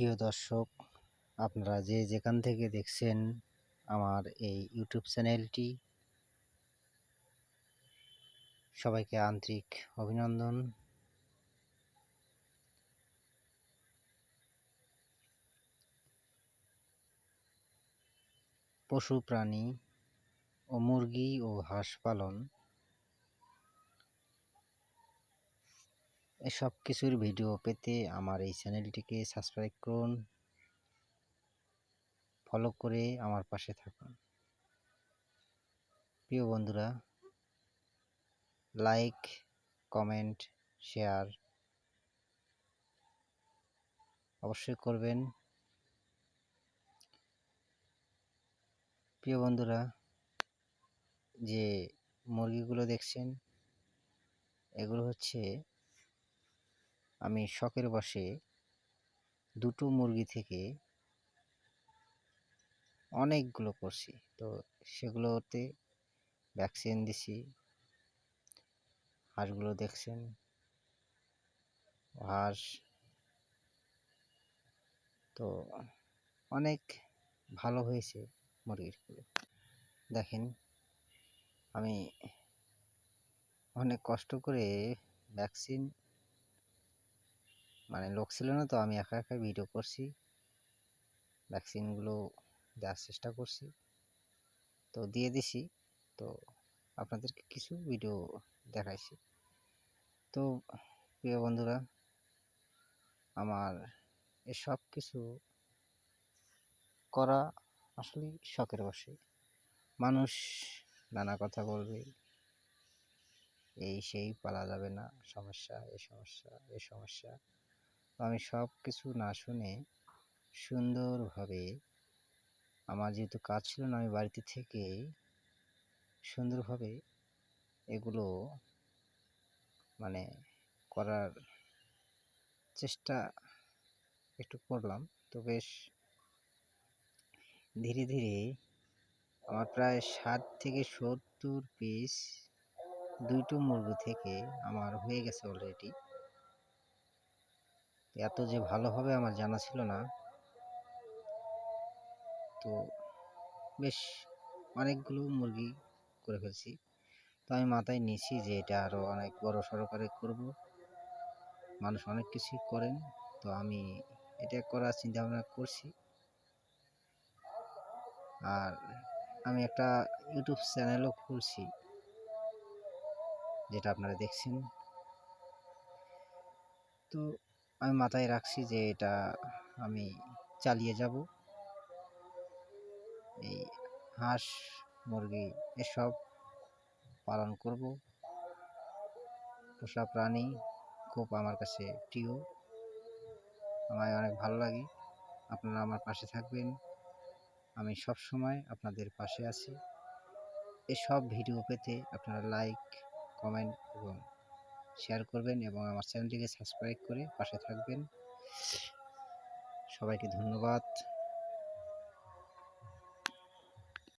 প্রিয় দর্শক, আপনারা যে যেখান থেকে দেখছেন আমার এই ইউটিউব চ্যানেলটি, সবাইকে আন্তরিক অভিনন্দন। পশু, প্রাণী ও মুরগি ও হাঁস পালন এসব কিছুর ভিডিও পেতে আমার এই চ্যানেলটিকে সাবস্ক্রাইব করুন। ফলো করে আমার পাশে থাকুন। প্রিয় বন্ধুরা লাইক কমেন্ট শেয়ার অবশ্যই করবেন। প্রিয় বন্ধুরা, যে মুরগিগুলো দেখছেন, এগুলো হচ্ছে আমি শখের বসে দুটো মুরগি থেকে অনেকগুলো করছি। তো সেগুলোতে ভ্যাকসিন দিছি। হাঁসগুলো দেখছেন। হাঁস তো অনেক ভালো হয়েছে মুরগিরগুলো দেখেন, আমি অনেক কষ্ট করে ভ্যাকসিন মানে লোক ছিল না তো, আমি একা একা ভিডিও করছি। ভ্যাকসিনগুলো দেওয়ার চেষ্টা করছি। তো দিয়ে দিছি। তো আপনাদেরকে কিছু ভিডিও দেখাইছি। তো প্রিয় বন্ধুরা, আমার এসব কিছু করা আসলে শখের বসে মানুষ নানা কথা বলবে। এই সেই পালা যাবে না, সমস্যা এই সমস্যা এই সমস্যা। আমি সব কিছু না শুনে সুন্দরভাবে আমার যেহেতু কাজ ছিল না, আমি বাড়িতে থেকে সুন্দরভাবে এগুলো মানে করার চেষ্টা একটু করলাম। তো বেশ ধীরে ধীরে আমার প্রায় ষাট থেকে সত্তর পিস দুইটো মুরগি থেকে আমার হয়ে গেছে অলরেডি এত যে ভালো হবে আমার জানা ছিল না, তো বেশ অনেকগুলো মুরগি করে ফেলছি। তো আমি মাথায় নিয়েছি যে এটা আরও অনেক বড় সড়ো করব। মানুষ অনেক কিছুই করেন, তো আমি এটা করার চিন্তা ভাবনা করছি। আর আমি একটা ইউটিউব চ্যানেলও খুলছি, যেটা আপনারা দেখছেন। তো আমি মাথায় রাখছি যে এটা আমি চালিয়ে যাব। এই হাঁস, মুরগি, এসব পালন করব। পোষা প্রাণী খুব আমার কাছে প্রিয়। আমায় অনেক ভালো লাগে। আপনারা আমার পাশে থাকবেন। আমি সব সময় আপনাদের পাশে আছি। এসব ভিডিও পেতে আপনারা লাইক, কমেন্ট এবং শেয়ার করবেন এবং আমার চ্যানেলটিকে সাবস্ক্রাইব করে পাশে থাকবেন। সবাইকে ধন্যবাদ।